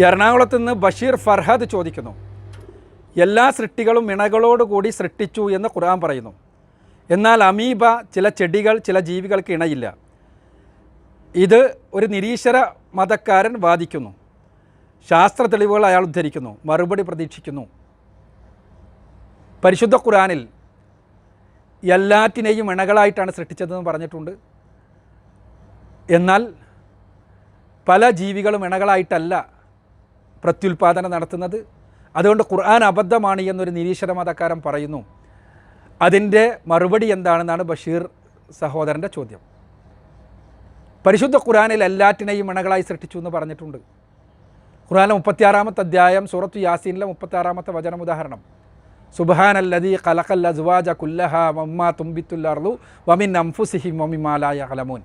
എറണാകുളത്ത് നിന്ന് ബഷീർ ഫർഹദ് ചോദിക്കുന്നു. എല്ലാ സൃഷ്ടികളും ഇണകളോടുകൂടി സൃഷ്ടിച്ചു എന്ന് ഖുർആൻ പറയുന്നു. എന്നാൽ അമീബ ചില ചെടികൾ ചില ജീവികൾക്ക് ഇണയില്ല. ഇത് ഒരു നിരീശ്വര മതക്കാരൻ വാദിക്കുന്നു. ശാസ്ത്ര തെളിവുകൾ അയാൾ ഉദ്ധരിക്കുന്നു. മറുപടി പ്രതീക്ഷിക്കുന്നു. പരിശുദ്ധ ഖുറാനിൽ എല്ലാറ്റിനെയും ഇണകളായിട്ടാണ് സൃഷ്ടിച്ചതെന്ന് പറഞ്ഞിട്ടുണ്ട്. എന്നാൽ പല ജീവികളും ഇണകളായിട്ടല്ല പ്രത്യുൽപാദനം നടത്തുന്നത്. അതുകൊണ്ട് ഖുർആൻ അബദ്ധമാണ് എന്നൊരു നിരീശ്വര മതക്കാരൻ പറയുന്നു. അതിന്റെ മറുപടി എന്താണെന്നാണ് ബഷീർ സഹോദരന്റെ ചോദ്യം. പരിശുദ്ധ ഖുറാനിൽ എല്ലാറ്റിനെയും ഇണകളായി സൃഷ്ടിച്ചു എന്ന് പറഞ്ഞിട്ടുണ്ട്. ഖുറാനിലെ മുപ്പത്തിയാറാമത്തെ അധ്യായം സൂറത്തു യാസീനിലെ മുപ്പത്തിയാറാമത്തെ വചനം ഉദാഹരണം. സുബാൻ ഖലഖൽ അസ്വാജ കുല്ലഹ മമ്മ തുമ്പിത്തുല്ലർലു വമിൻ അംഫുസിഹിം വമിമാലായ ഹലമൂൻ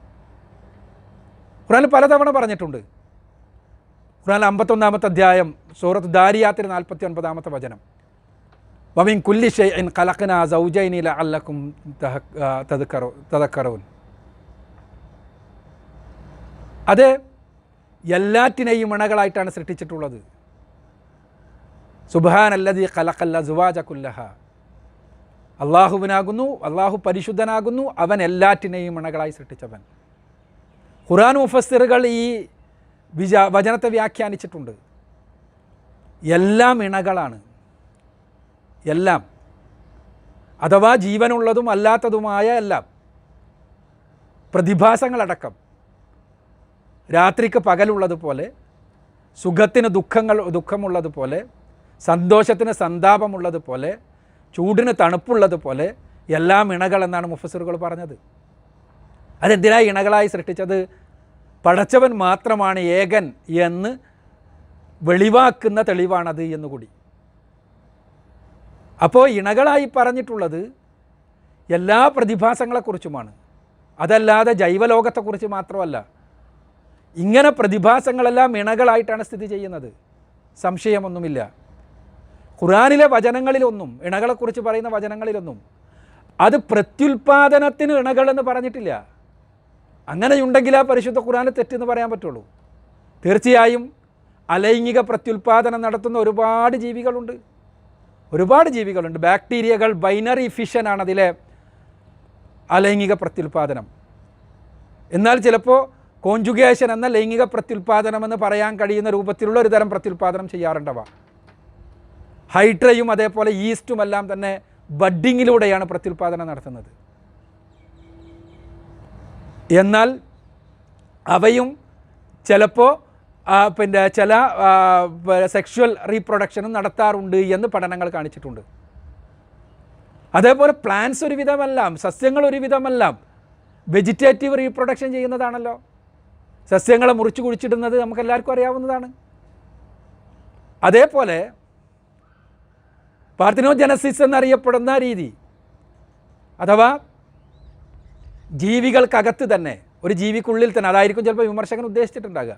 ഖുർആനിൽ പലതവണ പറഞ്ഞിട്ടുണ്ട്. ഖുർആൻ അമ്പത്തൊന്നാമത്തെ അധ്യായം സൂറത്ത് ദാരിയാത്തിൽ നാൽപ്പത്തി ഒൻപതാമത്തെ വചനം. വമിൻ കുല്ലി ഷെയ്ൻ കലക്കന സൗജൈനില അല്ലക്കും തതക്കറവും അത് എല്ലാറ്റിനെയും ഇണകളായിട്ടാണ് സൃഷ്ടിച്ചിട്ടുള്ളത്. സുബാൻ അല്ലതി കലക്കല്ല സുവാജ കുല്ലഹ. അള്ളാഹുവിനാകുന്നു അള്ളാഹു പരിശുദ്ധനാകുന്നു അവൻ എല്ലാറ്റിനെയും ഇണകളായി സൃഷ്ടിച്ചവൻ. ഖുറാൻ മുഫസ്സിറുകൾ ഈ വിജ വചനത്തെ വ്യാഖ്യാനിച്ചിട്ടുണ്ട്. എല്ലാം ഇണകളാണ്. എല്ലാം. അഥവാ ജീവനുള്ളതും അല്ലാത്തതുമായ എല്ലാം. പ്രതിഭാസങ്ങളടക്കം. രാത്രിക്ക് പകലുള്ളതുപോലെ സുഖത്തിന് ദുഃഖങ്ങൾ ദുഃഖമുള്ളതുപോലെ സന്തോഷത്തിന് സന്താപമുള്ളതുപോലെ ചൂടിന് തണുപ്പുള്ളതുപോലെ എല്ലാം ഇണകൾ എന്നാണ് മുഫസറുകൾ പറഞ്ഞത്. അതെന്തിനായി ഇണകളായി സൃഷ്ടിച്ചത്? പടച്ചവൻ മാത്രമാണ് ഏകൻ എന്ന് വെളിവാക്കുന്ന തെളിവാണത് എന്നുകൂടി. അപ്പോൾ ഇണകളായി പറഞ്ഞിട്ടുള്ളത് എല്ലാ പ്രതിഭാസങ്ങളെക്കുറിച്ചുമാണ്. അതല്ലാതെ ജൈവലോകത്തെക്കുറിച്ച് മാത്രമല്ല. ഇങ്ങനെ പ്രതിഭാസങ്ങളെല്ലാം ഇണകളായിട്ടാണ് സ്ഥിതി ചെയ്യുന്നത്. സംശയമൊന്നുമില്ല. ഖുറാനിലെ വചനങ്ങളിലൊന്നും ഇണകളെക്കുറിച്ച് പറയുന്ന വചനങ്ങളിലൊന്നും അത് പ്രത്യുൽപാദനത്തിന് ഇണകളെന്ന് പറഞ്ഞിട്ടില്ല. അങ്ങനെയുണ്ടെങ്കിൽ ആ പരിശുദ്ധ ഖുറാന് തെറ്റെന്ന് പറയാൻ പറ്റുള്ളൂ. തീർച്ചയായും അലൈംഗിക പ്രത്യുൽപാദനം നടത്തുന്ന ഒരുപാട് ജീവികളുണ്ട്. ഒരുപാട് ജീവികളുണ്ട്. ബാക്ടീരിയകൾ ബൈനറി ഫിഷനാണ് അതിലെ അലൈംഗിക പ്രത്യുൽപാദനം. എന്നാൽ ചിലപ്പോൾ കോഞ്ചുഗേഷൻ എന്ന ലൈംഗിക പ്രത്യുൽപാദനം എന്ന് പറയാൻ കഴിയുന്ന രൂപത്തിലുള്ള ഒരു തരം പ്രത്യുൽപാദനം ചെയ്യാറുണ്ടവ. ഹൈഡ്രയും അതേപോലെ ഈസ്റ്റും എല്ലാം തന്നെ ബഡ്ഡിങ്ങിലൂടെയാണ് പ്രത്യുൽപാദനം നടത്തുന്നത്. എന്നാൽ അവയും ചിലപ്പോൾ പിന്നെ ചില സെക്ഷുവൽ റീപ്രൊഡക്ഷനും നടത്താറുണ്ട് എന്ന് പഠനങ്ങൾ കാണിച്ചിട്ടുണ്ട്. അതേപോലെ പ്ലാന്റ്സ് ഒരുവിധമെല്ലാം സസ്യങ്ങൾ ഒരുവിധമെല്ലാം വെജിറ്റേറ്റീവ് റീപ്രൊഡക്ഷൻ ചെയ്യുന്നതാണല്ലോ. സസ്യങ്ങളെ മുറിച്ച് കുഴിച്ചിടുന്നത് നമുക്കെല്ലാവർക്കും അറിയാവുന്നതാണ്. അതേപോലെ പാർത്തിനോജനസിസ് എന്നറിയപ്പെടുന്ന രീതി അഥവാ ജീവികൾക്കകത്ത് തന്നെ ഒരു ജീവിക്കുള്ളിൽ തന്നെ അതായിരിക്കും ചിലപ്പോൾ വിമർശകൻ ഉദ്ദേശിച്ചിട്ടുണ്ടാകുക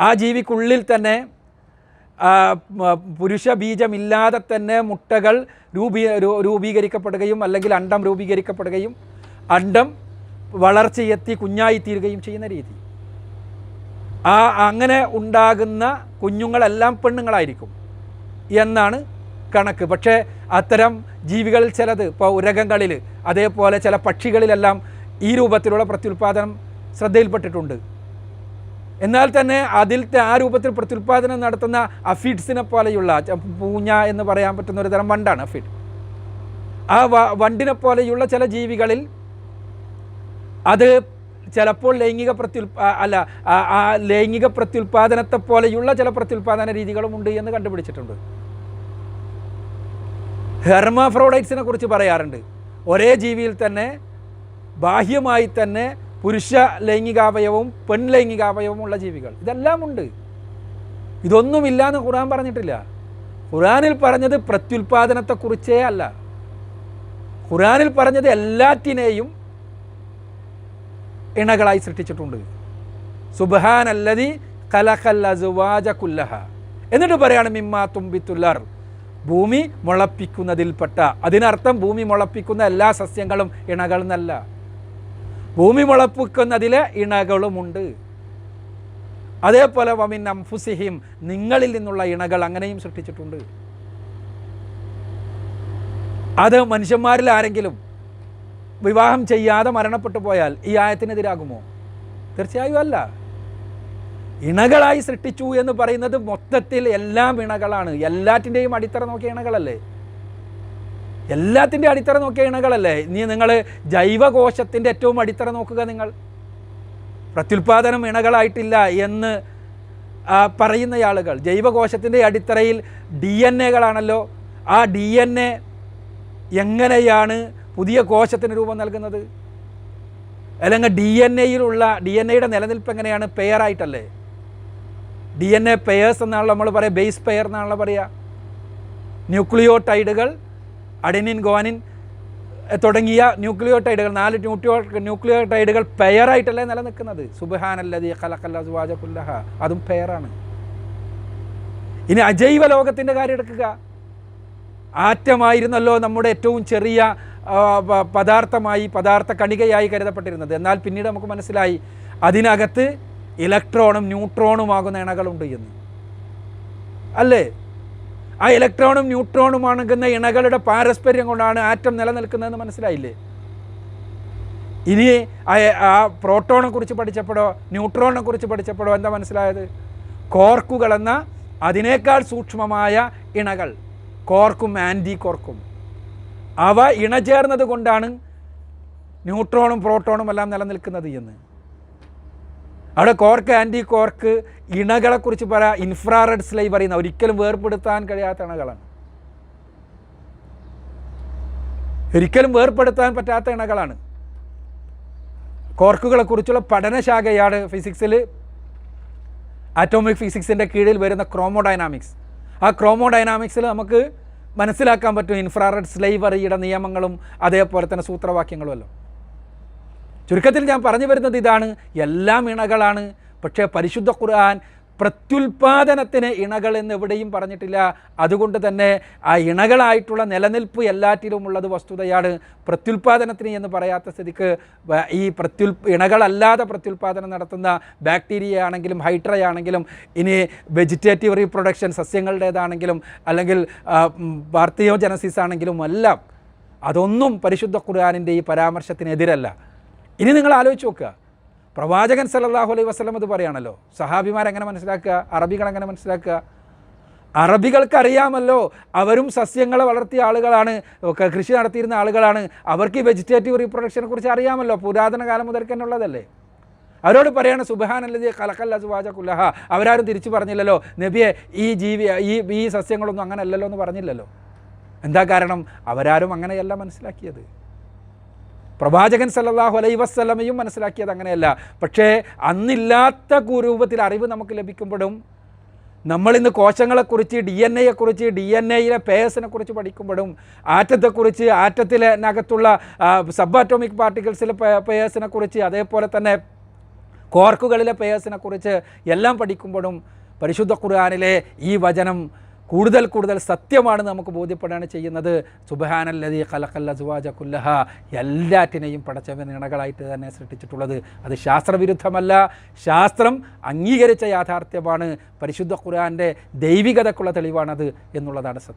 ആ ജീവിക്കുള്ളിൽ തന്നെ പുരുഷ ബീജമില്ലാതെ തന്നെ മുട്ടകൾ രൂപീ രൂപീകരിക്കപ്പെടുകയും അല്ലെങ്കിൽ അണ്ടം രൂപീകരിക്കപ്പെടുകയും അണ്ടം വളർച്ചയെത്തി കുഞ്ഞായിത്തീരുകയും ചെയ്യുന്ന രീതി. ആ അങ്ങനെ ഉണ്ടാകുന്ന കുഞ്ഞുങ്ങളെല്ലാം പെണ്ണുങ്ങളായിരിക്കും എന്നാണ് കണക്ക്. പക്ഷേ അത്തരം ജീവികളിൽ ചിലത് ഇപ്പോൾ ഉരകങ്ങളിൽ അതേപോലെ ചില പക്ഷികളിലെല്ലാം ഈ രൂപത്തിലുള്ള പ്രത്യുൽപാദനം ശ്രദ്ധയിൽപ്പെട്ടിട്ടുണ്ട്. എന്നാൽ തന്നെ അതിലത്തെ ആ രൂപത്തിൽ പ്രത്യുൽപാദനം നടത്തുന്ന അഫീഡ്സിനെ പോലെയുള്ള പൂഞ്ഞ എന്ന് പറയാൻ പറ്റുന്ന ഒരു തരം വണ്ടാണ് അഫീഡ്. ആ വണ്ടിനെ പോലെയുള്ള ചില ജീവികളിൽ അത് ചിലപ്പോൾ ലൈംഗിക പ്രത്യുൽ അല്ല ആ ലൈംഗിക പ്രത്യുൽപാദനത്തെ പോലെയുള്ള ചില പ്രത്യുൽപാദന രീതികളും ഉണ്ട് എന്ന് കണ്ടുപിടിച്ചിട്ടുണ്ട്. ഹെർമാഫ്രോഡൈറ്റ്സിനെ കുറിച്ച് പറയാറുണ്ട്. ഒരേ ജീവിയിൽ തന്നെ ബാഹ്യമായി തന്നെ പുരുഷ ലൈംഗികാവയവവും പെൺ ലൈംഗികാവയവവും ഉള്ള ജീവികൾ. ഇതെല്ലാം ഉണ്ട്. ഇതൊന്നുമില്ല എന്ന് ഖുർആൻ പറഞ്ഞിട്ടില്ല. ഖുർആനിൽ പറഞ്ഞത് പ്രത്യുൽപാദനത്തെക്കുറിച്ചേ അല്ല. ഖുർആനിൽ പറഞ്ഞത് എല്ലാറ്റിനെയും ഇണകളായി സൃഷ്ടിച്ചിട്ടുണ്ട്. സുബഹാൻ അല്ലതി കലഖല്ലസുവാജ കുല്ലഹ. എന്നിട്ട് പറയാണ് മിമ്മാ തുമ്പിത്തുല്ലർ ഭൂമി മുളപ്പിക്കുന്നതിൽപ്പെട്ട അതിനർത്ഥം ഭൂമി മുളപ്പിക്കുന്ന എല്ലാ സസ്യങ്ങളും ഇണകൾ എന്നല്ല ഭൂമി മുളപ്പിക്കുന്നതിലെ ഇണകളുമുണ്ട്. അതേപോലെ വമിൻ അംഫുസിഹിം നിങ്ങളിൽ നിന്നുള്ള ഇണകൾ അങ്ങനെയും സൃഷ്ടിച്ചിട്ടുണ്ട്. അത് മനുഷ്യന്മാരിൽ ആരെങ്കിലും വിവാഹം ചെയ്യാതെ മരണപ്പെട്ടു പോയാൽ ഈ ആയത്തിനെതിരാകുമോ? തീർച്ചയായും അല്ല. ഇണകളായി സൃഷ്ടിച്ചു എന്ന് പറയുന്നത് മൊത്തത്തിൽ എല്ലാം ഇണകളാണ്. എല്ലാറ്റിന്റെയും അടിത്തറ നോക്കിയ ഇണകളല്ലേ? എല്ലാത്തിന്റെ അടിത്തറ നോക്കിയ ഇണകളല്ലേ? ഇനി നിങ്ങൾ ജൈവകോശത്തിന്റെ ഏറ്റവും അടിത്തറ നോക്കുക നിങ്ങൾ. പ്രത്യുൽപാദനം ഇണകളായിട്ടില്ല എന്ന് പറയുന്ന ആളുകൾ ജൈവകോശത്തിന്റെ അടിത്തറയിൽ ഡി എൻ എകളാണല്ലോ ആ ഡി എൻ എ എങ്ങനെയാണ് പുതിയ കോശത്തിന് രൂപം നൽകുന്നത്? അല്ലെങ്കിൽ ഡി എൻ എയിലുള്ള ഡി എൻ എയുടെ നിലനിൽപ്പ് എങ്ങനെയാണ്? പെയറായിട്ടല്ലേ ഡി എൻ എ പെയേഴ്സ് എന്നാണല്ലോ നമ്മൾ പറയുക ബേസ് പെയർ എന്നാണല്ലോ പറയുക. ന്യൂക്ലിയോടൈഡുകൾ അഡിനിൻ ഗോവാനിൻ തുടങ്ങിയ ന്യൂക്ലിയോടൈഡുകൾ നാല് ന്യൂട്രിയോ ന്യൂക്ലിയോടൈഡുകൾ പെയറായിട്ടല്ലേ നിലനിൽക്കുന്നത്. സുബഹാനല്ലതി ഖലഖല്ല സുവാജ കുല്ലഹ. അതും പെയറാണ് ഇനി അജൈവ ലോകത്തിന്റെ കാര്യം എടുക്കുക. ആറ്റമായിരുന്നല്ലോ നമ്മുടെ ഏറ്റവും ചെറിയ പദാർത്ഥമായി പദാർത്ഥ കണികയായി കരുതപ്പെട്ടിരുന്നത്. എന്നാൽ പിന്നീട് നമുക്ക് മനസ്സിലായി അതിനകത്ത് ഇലക്ട്രോണും ന്യൂട്രോണുമാകുന്ന ഇണകളുണ്ട് എന്ന്. അല്ലേ? ആ ഇലക്ട്രോണും ന്യൂട്രോണും അണുകുന്ന ഇണകളുടെ പാരസ്പര്യം കൊണ്ടാണ് ആറ്റം നിലനിൽക്കുന്നതെന്ന് മനസ്സിലായില്ലേ? ഇനി ആ- പ്രോട്ടോണെ കുറിച്ച് പഠിച്ചപ്പോഴോ ന്യൂട്രോണിനെ കുറിച്ച് പഠിച്ചപ്പോഴോ എന്താ മനസ്സിലായത്? കോർക്കുകൾ എന്ന അതിനേക്കാൾ സൂക്ഷ്മമായ ഇണകൾ. കോർക്കും ആന്റി കോർക്കും അവ ഇണചേർന്നത് കൊണ്ടാണ് ന്യൂട്രോണും പ്രോട്ടോണും എല്ലാം നിലനിൽക്കുന്നത് എന്ന്. അവിടെ കോർക്ക് ആന്റി കോർക്ക് ഇണകളെക്കുറിച്ച് പറ ഇൻഫ്രാറെഡ് സ്ലൈ പറയുന്ന ഒരിക്കലും വേർപെടുത്താൻ കഴിയാത്ത ഇണകളാണ്. ഒരിക്കലും വേർപെടുത്താൻ പറ്റാത്ത ഇണകളാണ്. കോർക്കുകളെക്കുറിച്ചുള്ള പഠനശാഖയാണ് ഫിസിക്സിൽ ആറ്റോമിക് ഫിസിക്സിന്റെ കീഴിൽ വരുന്ന ക്രോമോഡൈനാമിക്സ് ആ ക്രോമോഡൈനാമിക്സിൽ നമുക്ക് മനസ്സിലാക്കാൻ പറ്റും ഇൻഫ്രാറെഡ് സ്ലൈവറിയുടെ നിയമങ്ങളും അതേപോലെ തന്നെ സൂത്രവാക്യങ്ങളും എല്ലാം ചുരുക്കത്തിൽ ഞാൻ പറഞ്ഞു വരുന്നത് ഇതാണ്. എല്ലാം ഇണകളാണ്. പക്ഷേ പരിശുദ്ധ ഖുർആൻ പ്രത്യുൽപാദനത്തിന് ഇണകൾ എന്ന് എവിടെയും പറഞ്ഞിട്ടില്ല. അതുകൊണ്ട് തന്നെ ആ ഇണകളായിട്ടുള്ള നിലനിൽപ്പ് എല്ലാറ്റിലുമുള്ളത് വസ്തുതയാണ് പ്രത്യുൽപാദനത്തിന് എന്ന് പറയാത്ത സ്ഥിതിക്ക് ഈ പ്രത്യുൽ ഇണകളല്ലാതെ പ്രത്യുൽപാദനം നടത്തുന്ന ബാക്ടീരിയ ആണെങ്കിലും ഹൈഡ്രയാണെങ്കിലും ഇനി വെജിറ്റേറ്റീവ് റീപ്രൊഡക്ഷൻ സസ്യങ്ങളുടേതാണെങ്കിലും അല്ലെങ്കിൽ പാർത്തിയോജനസിസ് ആണെങ്കിലും എല്ലാം അതൊന്നും പരിശുദ്ധ ഖുർആാനിന്റെ ഈ പരാമർശത്തിനെതിരല്ല. ഇനി നിങ്ങൾ ആലോചിച്ച് നോക്കുക. പ്രവാചകൻ സല്ലല്ലാഹു അലൈഹി വസ്ലം അത് പറയുകയാണല്ലോ. സഹാബിമാർ എങ്ങനെ മനസ്സിലാക്കുക? അറബികൾ എങ്ങനെ മനസ്സിലാക്കുക? അറബികൾക്ക് അറിയാമല്ലോ അവരും സസ്യങ്ങളെ വളർത്തിയ ആളുകളാണ് കൃഷി നടത്തിയിരുന്ന ആളുകളാണ്. അവർക്ക് ഈ വെജിറ്റേറ്റീവ് റീപ്രൊഡക്ഷനെ കുറിച്ച് അറിയാമല്ലോ പുരാതന കാലം മുതൽ തന്നെ ഉള്ളതല്ലേ? അവരോട് പറയാണ് സുബഹാനല്ലതി കലക്കല്ല സുവാജ കുല്ലഹ. അവരാരും തിരിച്ചു പറഞ്ഞില്ലല്ലോ നബിയെ ഈ ജീവി ഈ ഈ സസ്യങ്ങളൊന്നും അങ്ങനെ അല്ലല്ലോ എന്ന് പറഞ്ഞില്ലല്ലോ. എന്താ കാരണം? അവരാരും അങ്ങനെയല്ല മനസ്സിലാക്കിയത്. പ്രവാചകൻ സല്ലല്ലാഹു അലൈ വസ്ലമയും മനസ്സിലാക്കിയത് അങ്ങനെയല്ല. പക്ഷേ അന്നില്ലാത്ത കുരൂപത്തിൽ അറിവ് നമുക്ക് ലഭിക്കുമ്പോഴും നമ്മളിന്ന് കോശങ്ങളെക്കുറിച്ച് ഡി എൻ എയെക്കുറിച്ച് ഡി എൻ എയിലെ പേഴ്സിനെ കുറിച്ച് പഠിക്കുമ്പോഴും ആറ്റത്തെക്കുറിച്ച് ആറ്റത്തിനകത്തുള്ള സബ് അറ്റോമിക് പാർട്ടിക്കിൾസിലെ പേഴ്സിനെ കുറിച്ച് അതേപോലെ തന്നെ കോർക്കുകളിലെ പേഴ്സിനെ കുറിച്ച് എല്ലാം പഠിക്കുമ്പോഴും പരിശുദ്ധ ഖുർആാനിലെ ഈ വചനം കൂടുതൽ കൂടുതൽ സത്യമാണ് നമുക്ക് ബോധ്യപ്പെടുകയാണ് ചെയ്യുന്നത്. സുബഹാനല്ലതി കലക്കല്ല സുവാജ കുല്ലഹ. എല്ലാറ്റിനെയും പടച്ചവൻ ഇണകളായിട്ട് തന്നെ സൃഷ്ടിച്ചിട്ടുള്ളത്. അത് ശാസ്ത്രവിരുദ്ധമല്ല. ശാസ്ത്രം അംഗീകരിച്ച യാഥാർത്ഥ്യമാണ്. പരിശുദ്ധ ഖുർആാന്റെ ദൈവികതക്കുള്ള തെളിവാണത് എന്നുള്ളതാണ് സത്യം.